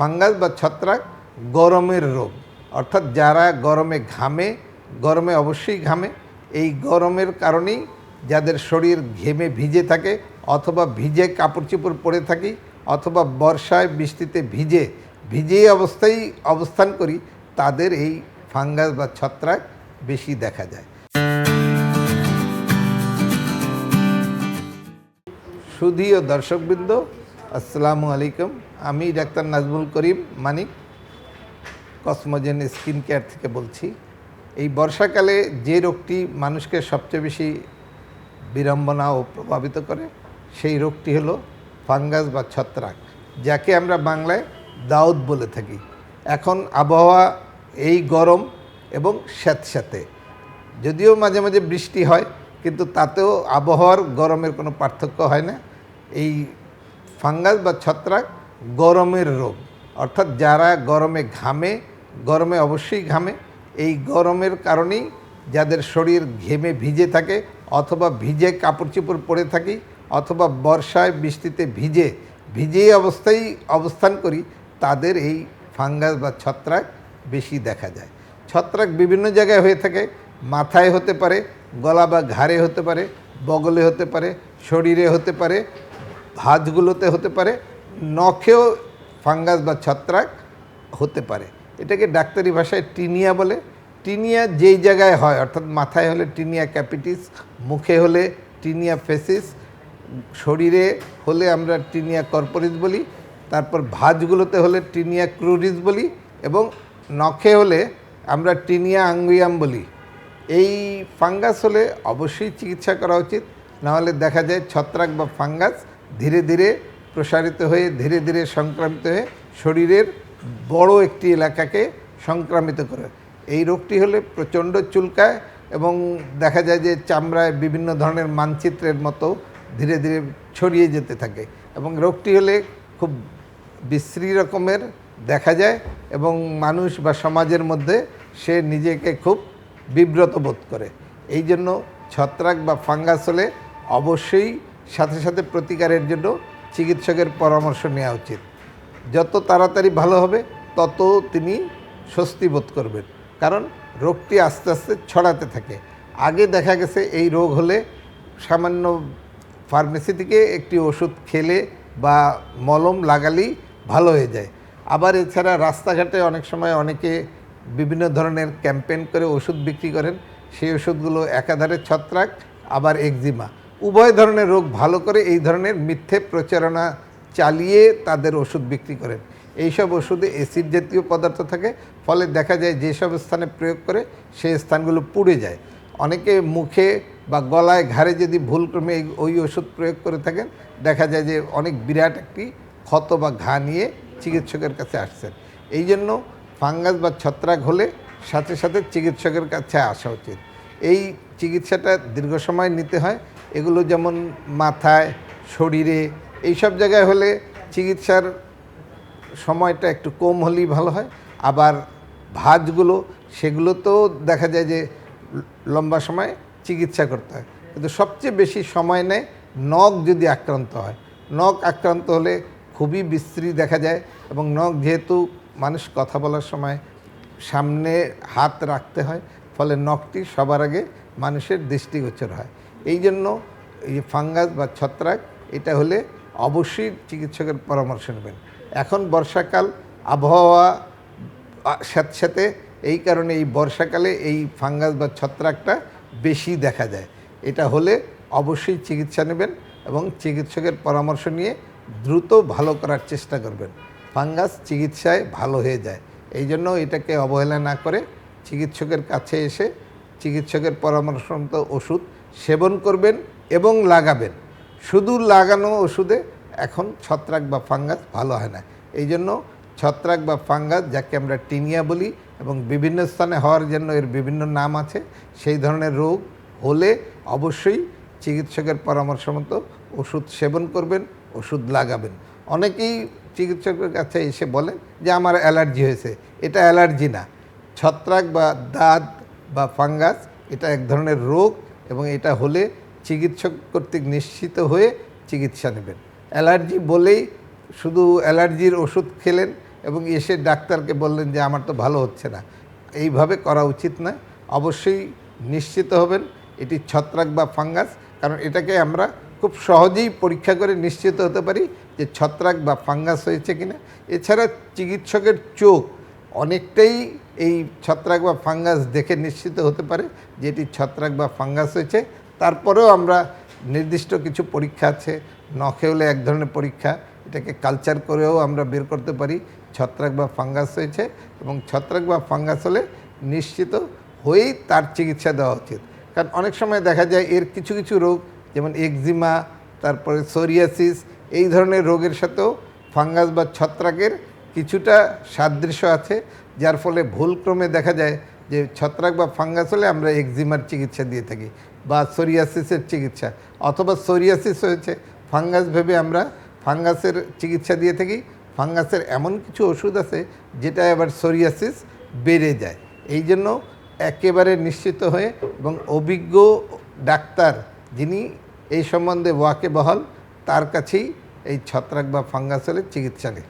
Fungus বা ছত্রাক গরমের রোগ। অর্থাৎ যারা গরমে ঘামে, গরমে অবশ্যই ঘামে। এই গরমের কারণেই যাদের শরীর ঘেমে ভিজে থাকে অথবা ভিজে কাপড় চোপড় পরে থাকি অথবা বর্ষায় বৃষ্টিতে ভিজে ভিজে অবস্থায় অবস্থান করি, তাদের এই ফাঙ্গাস বা ছত্রাক বেশি দেখা যায়। সুধীয় দর্শকবৃন্দ আসসালামু আলাইকুম। আমি doctor Nazmul Karim Manik, Cosmogen skin care থেকে বলছি। এই বর্ষাকালে যে রোগটি মানুষকে সবচেয়ে বেশি বিড়ম্বনা ও প্রভাবিত করে, সেই রোগটি হলো ফাঙ্গাস বা ছত্রাক, যাকে আমরা বাংলায় দাউদ বলে থাকি। এখন আবহাওয়া এই গরম এবং স্যাঁতস্যাঁতে। যদিও মাঝে মাঝে বৃষ্টি হয়, কিন্তু তাতেও আবহাওয়ার গরমের কোনো পার্থক্য হয় না। এই ফাঙ্গাস বা ছত্রাক গরমের রোগ। অর্থাৎ যারা গরমে ঘামে, গরমে অবশ্যই ঘামে, এই গরমের কারণেই যাদের শরীর ঘেমে ভিজে থাকে অথবা ভিজে কাপড় চোপড় পরে থাকি অথবা বর্ষায় বৃষ্টিতে ভিজে ভিজে অবস্থায় অবস্থান করি, তাদের এই ফাঙ্গাস বা ছত্রাক বেশি দেখা যায়। ছত্রাক বিভিন্ন জায়গায় হয়ে থাকে, মাথায় হতে পারে, গলা বা ঘাড়ে হতে পারে, বগলে হতে পারে, শরীরে হতে পারে ভাঁজগুলোতে হতে পারে, নখেও ফাঙ্গাস বা ছত্রাক হতে পারে। এটাকে ডাক্তারি ভাষায় টিনিয়া বলে। টিনিয়া যেই জায়গায় হয়, অর্থাৎ মাথায় হলে টিনিয়া ক্যাপিটিস, মুখে হলে টিনিয়া ফেসিস, শরীরে হলে আমরা টিনিয়া কর্পোরিস বলি, তারপর ভাজগুলোতে হলে টিনিয়া ক্রুরিস বলি এবং নখে হলে আমরা টিনিয়া আঙ্গুইয়াম বলি। এই ফাঙ্গাস হলে অবশ্যই চিকিৎসা করা উচিত, নাহলে দেখা যায় ছত্রাক বা ফাঙ্গাস ধীরে ধীরে প্রসারিত হয়ে, ধীরে ধীরে সংক্রামিত হয়ে শরীরের বড় একটি এলাকাকে সংক্রামিত করে। এই রোগটি হলে প্রচণ্ড চুলকায় এবং দেখা যায় যে চামড়ায় বিভিন্ন ধরনের মানচিত্রের মতো ধীরে ধীরে ছড়িয়ে যেতে থাকে এবং রোগটি হলে খুব বিশ্রী রকমের দেখা যায় এবং মানুষ বা সমাজের মধ্যে সে নিজেকে খুব বিব্রত বোধ করে। এই জন্য ছত্রাক বা ফাঙ্গাস হলে অবশ্যই সাথে সাথে প্রতিকারের জন্য চিকিৎসকের পরামর্শ নেওয়া উচিত। যত তাড়াতাড়ি ভালো হবে, তত তিনি স্বস্তি বোধ করবেন। কারণ রোগটি আস্তে আস্তে ছড়াতে থাকে। আগে দেখা গেছে এই রোগ হলে সামান্য ফার্মেসি থেকে একটি ওষুধ খেলে বা মলম লাগালেই ভালো হয়ে যায়। আবার এছাড়া রাস্তাঘাটে অনেক সময় অনেকে বিভিন্ন ধরনের ক্যাম্পেইন করে ওষুধ বিক্রি করেন। সেই ওষুধগুলো একাধারে ছত্রাক, আবার একজিমা। উভয় ধরনের রোগ ভালো করে এই ধরনের মিথ্যে প্রচারণা চালিয়ে তাদের ওষুধ বিক্রি করেন। এইসব ওষুধে অ্যাসিড জাতীয় পদার্থ থাকে, ফলে দেখা যায় যেসব স্থানে প্রয়োগ করে সেই স্থানগুলো পুড়ে যায়। অনেকে মুখে বা গলায় ঘাড়ে যদি ভুলক্রমে ওই ওষুধ প্রয়োগ করে থাকেন, দেখা যায় যে অনেক বিরাট একটি ক্ষত বা ঘা নিয়ে চিকিৎসকের কাছে আসছেন। এই জন্য ফাঙ্গাস বা ছত্রাক হলে সাথে সাথে চিকিৎসকের কাছে আসা উচিত। এই চিকিৎসাটা দীর্ঘ সময় নিতে হয় এগুলো যেমন মাথায়, শরীরে, এইসব জায়গায় হলে চিকিৎসার সময়টা একটু কম হলেই ভালো হয়। আবার ভাঁজগুলো সেগুলো তো দেখা যায় যে লম্বা সময় চিকিৎসা করতে হয়। কিন্তু সবচেয়ে বেশি সময় নেয় নখ যদি আক্রান্ত হয়। নখ আক্রান্ত হলে খুবই বিশ্রী দেখা যায় এবং নখ যেহেতু মানুষ কথা বলার সময় সামনে হাত রাখতে হয়, ফলে নখটি সবার আগে মানুষের দৃষ্টিগোচর হয়। এই জন্য এই যে ফাঙ্গাস বা ছত্রাক, এটা হলে অবশ্যই চিকিৎসকের পরামর্শ নেবেন। এখন বর্ষাকাল, আবহাওয়া, আ- স্যাঁতস্যাঁতে এই কারণে এই বর্ষাকালে এই ফাঙ্গাস বা ছত্রাকটা বেশি দেখা যায়। এটা হলে অবশ্যই চিকিৎসা নেবেন এবং চিকিৎসকের পরামর্শ নিয়ে দ্রুত ভালো করার চেষ্টা করবেন। ফাঙ্গাস চিকিৎসায় ভালো হয়ে যায়। এই জন্য এটাকে অবহেলা না করে চিকিৎসকের কাছে এসে চিকিৎসকের পরামর্শ মতো ওষুধ সেবন করবেন এবং লাগাবেন। শুধু লাগানো ওষুধে এখন ছত্রাক বা ফাঙ্গাস ভালো হয় না। এই জন্য ছত্রাক বা ফাঙ্গাস, যাকে আমরা টিনিয়া বলি এবং বিভিন্ন স্থানে হওয়ার জন্য এর বিভিন্ন নাম আছে, সেই ধরনের রোগ হলে অবশ্যই চিকিৎসকের পরামর্শ মতো ওষুধ সেবন করবেন, ওষুধ লাগাবেন। অনেকেই চিকিৎসকের কাছে এসে বলেন যে, আমার অ্যালার্জি হয়েছে। এটা অ্যালার্জি না। ছত্রাক বা দাঁত বা ফাঙ্গাস, এটা এক ধরনের রোগ এবং এটা হলে চিকিৎসক কর্তৃক নিশ্চিত হয়ে চিকিৎসা নেবেন। অ্যালার্জি বলেই শুধু অ্যালার্জির ওষুধ খেলেন এবং এসে ডাক্তারকে বললেন যে, আমার তো ভালো হচ্ছে না। এইভাবে করা উচিত নয়। অবশ্যই নিশ্চিত হবেন, এটি ছত্রাক বা ফাঙ্গাস, কারণ এটাকে আমরা খুব সহজেই পরীক্ষা করে নিশ্চিত হতে পারি যে ছত্রাক বা ফাঙ্গাস হয়েছে কিনা। এছাড়া চিকিৎসকের চোখ অনেকটাই এই ছত্রাক বা ফাঙ্গাস দেখে নিশ্চিত হতে পারে যে এটি ছত্রাক বা ফাঙ্গাস হয়েছে। তারপরেও আমরা নির্দিষ্ট কিছু পরীক্ষা আছে। নখে হলে এক ধরনের পরীক্ষা। এটাকে কালচার করেও আমরা বের করতে পারি। ছত্রাক বা ফাঙ্গাস হয়েছে এবং ছত্রাক বা ফাঙ্গাস হলে নিশ্চিত হয়েই তার চিকিৎসা দেওয়া উচিত। কারণ অনেক সময় দেখা যায় এর কিছু কিছু রোগ, যেমন একজিমা তারপরে সোরিয়াসিস এই ধরনের রোগের সাথেও ফাঙ্গাস বা ছত্রাকের কিছুটা সাদৃশ্য আছে, যার ফলে ভুলক্রমে দেখা যায় যে ছত্রাক বা ফাঙ্গাস হলে আমরা একজিমার চিকিৎসা দিয়ে থাকি বা সোরিয়াসিসের চিকিৎসা, অথবা সোরিয়াসিস হয়েছে, ফাঙ্গাস ভেবে আমরা ফাঙ্গাসের চিকিৎসা দিয়ে থাকি। ফাঙ্গাসের এমন কিছু ওষুধ আছে যেটা আবার সোরিয়াসিস বেড়ে যায়। এই জন্য একেবারে নিশ্চিত হয়ে এবং অভিজ্ঞ ডাক্তার যিনি এই সম্বন্ধে ওয়াকে বহাল তার কাছেই এই ছত্রাক বা ফাঙ্গাস হলে চিকিৎসা নেই